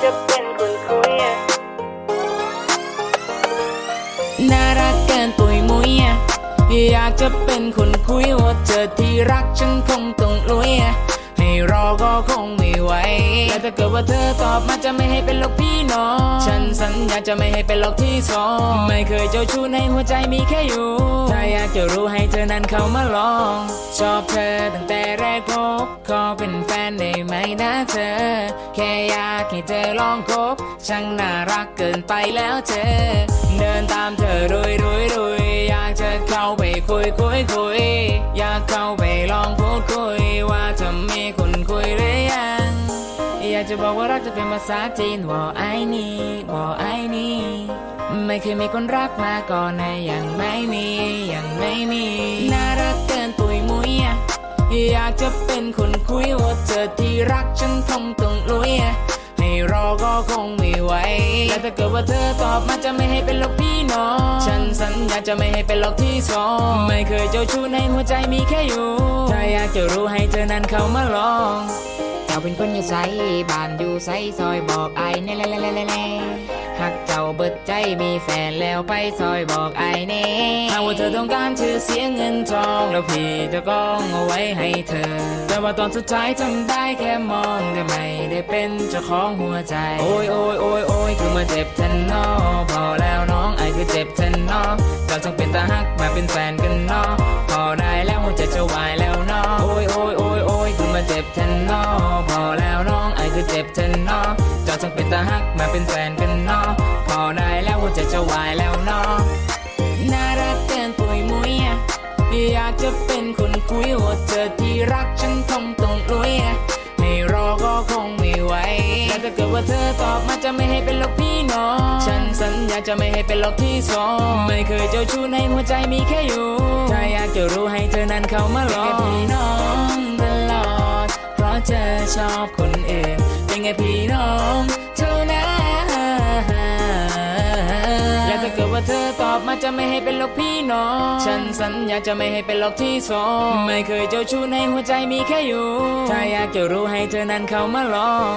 เป็นคนคุยน่ารักเกินปุยมุยอะอยากจะเป็นคนคุยว่าเธอที่รักฉันคงต้องลุยอะให้รอก็คงไม่ไหวและถ้าเกิดว่าเธอตอบมาจะไม่ให้เป็นโลกพี่น้อง ฉันสัญญาจะไม่ให้เป็นโลกที่สอง ไม่เคยเจ้าชู้ในหัวใจมีแค่อยู่ถ้า จะรู้ให้เธอนั้นเข้ามาลอง ชอบเธอตั้งแต่แรกพบ ขอเป็นแฟนได้ไหมนะเธอ แค่อยากให้เธอลองคบ ช่างน่ารักเกินไปแล้วเธอ เดินตามเธอรุยรุยรุยอยากจะเข้าไปคุยคุยคุยอยากเข้าไปลองพูดคุยว่าจะมีคนคุยหรือยัง อยากจะบอกว่ารักจะเป็นภาษาจีนว่าไอ้นี่ว่าไอ้นี่ ไม่เคยมีคนรักมาก่อนนะยังไม่มียังไม่มีน่ารักเกินปุยมุยอะอยากจะเป็นคนคุยว่าเธอที่รักฉันคงต้องลุยอะให้รอก็คงไม่ไหวและถ้าเกิดว่าเธอตอบมาจะไม่ให้เป็นโลกพี่น้อง ฉันสัญญาจะไม่ให้เป็นโลกที่สองไม่เคยเจ้าชู้ในหัวใจมีแค่อยู่ ถ้าอยากจะรู้ให้เธอนั้นเข้ามาลองเจ้าเป็นคนอยู่ใสบ้านอยู่ใสซอยบอกไอ้เน่เล่เล่เล่เล่ หักเจ้าเบิดใจมีแฟนแล้วไปซอยบอกไอ้เน่หากว่าเธอต้องการชื่อเสียงเงินทองแล้วพี่จะกองเอาไว้ให้เธอ แต่ว่าตอนสุดท้ายทำได้แค่มองได้ไม่ได้เป็นเจ้าของหัวใจ โอ้ยโอ้ยโอ้ยโอ้ยคือมาเจ็บแทนนอพอแล้วน้องไอ้คือเจ็บแทนนอเราต้องเป็นตาฮักมาเป็นแฟนกันนอพอได้แล้วหัวใจจะวายแล้วนอโอ้ยโอ้ยโอ้ยโอ้ยคือมาเจ็บแทนนอพอแล้วน้องไอ้คือเจ็บแทนนอ เราต้องเป็นตาฮักมาเป็นแฟนกันนอพอได้แล้วหัวใจจะวายแล้วนอน่ารักเกินปุยมุยอะอยากจะเป็นคนคุยว่าเธอที่รักฉันคงต้องลุยอะให้รอก็คงไม่ไหวและถ้าเกิดว่าเธอตอบมาจะไม่ให้เป็นโลกพี่น้องฉันสัญญาจะไม่ให้เป็นโลกที่สองไม่เคยเจ้าชู้ในหัวใจมีแค่อยู่ ถ้าอยากจะรู้ให้เธอนั้นเข้ามาลองพี่น้องตลอดเพราะเธอชอบคน มาจะไม่ให้เป็นโลกพี่น้อง ฉันสัญญาจะไม่ให้เป็นโลกที่สอง ไม่เคยเจ้าชู้ในหัวใจมีแค่อยู่ ถ้าอยากจะรู้ให้เธอนั้นเข้ามาลอง